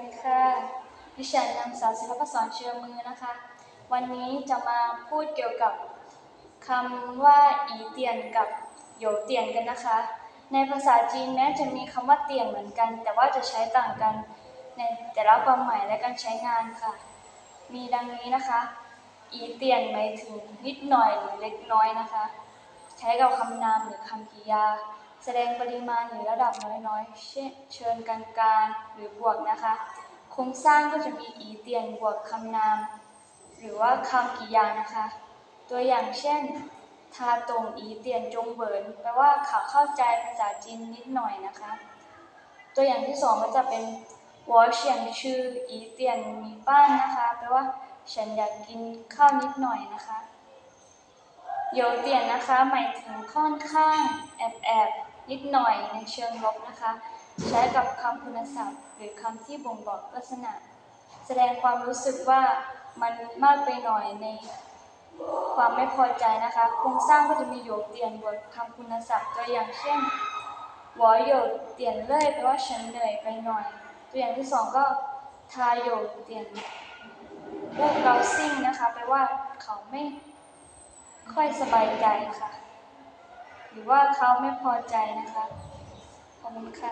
ดีค่ะ ดิฉันนางสาวศิลปศรเชื่อมือนะคะ วันนี้จะมาพูดเกี่ยวกับคำว่าอีเตียนกับโหยเตียนกันนะคะ ในภาษาจีนแม้จะมีคำว่าเตียนเหมือนกัน แต่ว่าจะใช้ต่างกันในแต่ละความหมายและการใช้งานค่ะ มีดังนี้นะคะ อีเตียนหมายถึงนิดหน่อยหรือเล็กน้อยนะคะ ใช้กับคำนามหรือคำกริยา แสดงปริมาณหรือระดับน้อยๆ เช่นเชิญกลางๆ หรือบวกนะคะ โครงสร้างก็จะมีอีเตียนบวกคำนาม หรือว่าคำกริยานะคะ ตัวอย่างเช่น ทาตรงอีเตียนจงเบินแปลว่าเขาเข้าใจภาษาจีนนิดหน่อยนะคะ ตัวอย่างที่สองก็จะเป็นวอเฉียนชื่ออีเตียนมีป้านนะคะแปลว่าฉันอยากกินข้าวนิดหน่อยนะคะโยเตียนนะคะ หมายถึงค่อนข้างแอบแอบ นิดหน่อยในเชิงลบนะคะ ใช้กับคำคุณศัพท์ หรือคำที่บ่งบอกลักษณะ แสดงความรู้สึกว่ามันมากไปหน่อยในความไม่พอใจนะคะโครงสร้างก็จะมีโยกเตียนบทคำคุณศัพท์ตัวอย่างเช่นวอโยกเตียนเล่ยแปลว่าฉันเหนื่อยไปหน่อย ตัวอย่างที่สองก็ทาโยกเตียนพวกเราซิ่งนะคะแปลว่าเขาไม่ค่อยสบายใจค่ะ หรือว่าเขาไม่พอใจนะคะ ขอบคุณค่ะ